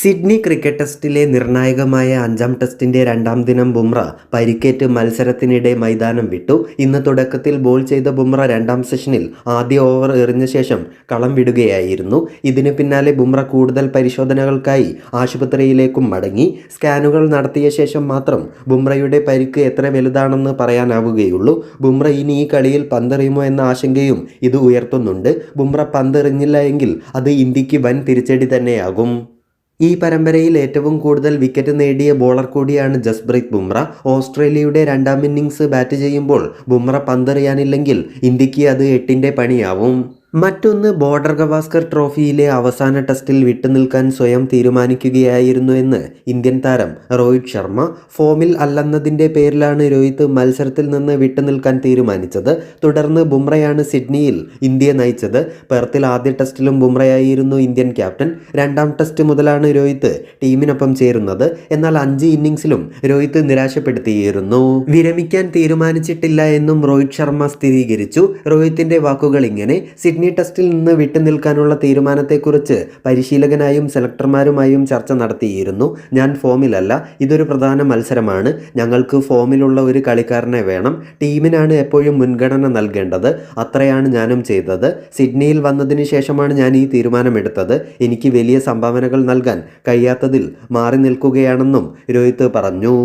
Sydney cricket ടെസ്റ്റിലെ നിർണായകമായ അഞ്ചാം ടെസ്റ്റിന്റെ രണ്ടാം ദിനം ബുംറ പരിക്കേറ്റ് മത്സരത്തിനിടെ മൈതാനം വിട്ടു. ഇന്ന് തുടക്കത്തിൽ ബോൾ ചെയ്ത ബുംറ രണ്ടാം സെഷനിൽ ആദ്യ ഓവർ എറിഞ്ഞ ശേഷം കളം വിടുകയായിരുന്നു. ഇതിന് പിന്നാലെ ബുംറ കൂടുതൽ പരിശോധനകൾക്കായി ആശുപത്രിയിലേക്കും മടങ്ങി. സ്കാനുകൾ നടത്തിയ ശേഷം മാത്രം ബുംറയുടെ പരിക്ക് എത്ര വലുതാണെന്ന് പറയാനാവുകയുള്ളൂ. ബുംറ ഇനി ഈ കളിയിൽ പന്തെറിയുമോ എന്ന ആശങ്കയും ഇത് ഉയർത്തുന്നുണ്ട്. ബുംറ പന്തെറിഞ്ഞില്ല എങ്കിൽ അത് ഇന്ത്യയ്ക്ക് വൻ തിരിച്ചടി തന്നെയാകും. ഈ പരമ്പരയിൽ ഏറ്റവും കൂടുതൽ വിക്കറ്റ് നേടിയ ബോളർ കൂടിയാണ് ജസ്പ്രീത് ബുംറ. ഓസ്ട്രേലിയയുടെ രണ്ടാം ഇന്നിംഗ്സ് ബാറ്റ് ചെയ്യുമ്പോൾ ബുംറ പന്തെറിയാനില്ലെങ്കിൽ ഇന്ത്യയ്ക്ക് അത് എട്ടിന്റെ പണിയാവും. മറ്റൊന്ന് ബോർഡർ ഗവാസ്കർ ട്രോഫിയിലെ അവസാന ടെസ്റ്റിൽ വിട്ടുനിൽക്കാൻ സ്വയം തീരുമാനിക്കുകയായിരുന്നു എന്ന് ഇന്ത്യൻ താരം രോഹിത് ശർമ്മ ഫോമിൽ അല്ലെന്നതിന്റെ പേരിലാണ് രോഹിത് മത്സരത്തിൽ നിന്ന് വിട്ടുനിൽക്കാൻ തീരുമാനിച്ചത്. തുടർന്ന് ബുംറയാണ് സിഡ്നിയിൽ ഇന്ത്യയെ നയിച്ചത്. പെർത്തിൽ ആദ്യ ടെസ്റ്റിലും ബുംറയായിരുന്നു ഇന്ത്യൻ ക്യാപ്റ്റൻ. രണ്ടാം ടെസ്റ്റ് മുതലാണ് രോഹിത് ടീമിനൊപ്പം ചേരുന്നത്. എന്നാൽ അഞ്ച് ഇന്നിംഗ്സിലും രോഹിത് നിരാശപ്പെടുത്തിയിരുന്നു. വിരമിക്കാൻ തീരുമാനിച്ചിട്ടില്ല എന്നും രോഹിത് ശർമ്മ സ്ഥിരീകരിച്ചു. രോഹിത്തിന്റെ വാക്കുകൾ ഇങ്ങനെ സിഡ്നി ടെസ്റ്റിൽ നിന്ന് വിട്ടുനിൽക്കാനുള്ള തീരുമാനത്തെക്കുറിച്ച് പരിശീലകനായും സെലക്ടർമാരുമായും ചർച്ച നടത്തിയിരുന്നു. ഞാൻ ഫോമിലല്ല ഇതൊരു പ്രധാന മത്സരമാണ്. ഞങ്ങൾക്ക് ഫോമിലുള്ള ഒരു കളിക്കാരനെ വേണം. ടീമിനാണ് എപ്പോഴും മുൻഗണന നൽകേണ്ടത്. അത്രയാണ് ഞാനും ചെയ്തത്. സിഡ്നിയിൽ വന്നതിന് ശേഷമാണ് ഞാൻ ഈ തീരുമാനമെടുത്തത്. എനിക്ക് വലിയ സംഭാവനകൾ നൽകാൻ കഴിയാത്തതിൽ മാറി നിൽക്കുകയാണെന്നും രോഹിത് പറഞ്ഞു.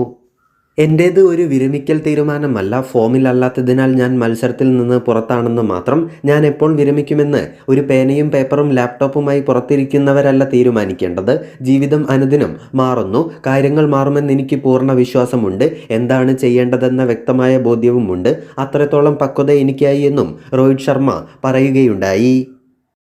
എന്റേത് ഒരു വിരമിക്കൽ തീരുമാനമല്ല ഫോമിലല്ലാത്തതിനാൽ ഞാൻ മത്സരത്തിൽ നിന്ന് പുറത്താണെന്ന് മാത്രം ഞാൻ എപ്പോൾ വിരമിക്കുമെന്ന് ഒരു പേനയും പേപ്പറും ലാപ്ടോപ്പുമായി പുറത്തിരിക്കുന്നവരല്ല തീരുമാനിക്കേണ്ടത്. ജീവിതം അനുദിനം മാറുന്നു കാര്യങ്ങൾ മാറുമെന്ന് എനിക്ക് പൂർണ വിശ്വാസമുണ്ട് എന്താണ് ചെയ്യേണ്ടതെന്ന വ്യക്തമായ ബോധ്യവുമുണ്ട്. അത്രത്തോളം പക്വത എനിക്കായി എന്നും രോഹിത് ശർമ്മ പറയുകയുണ്ടായി.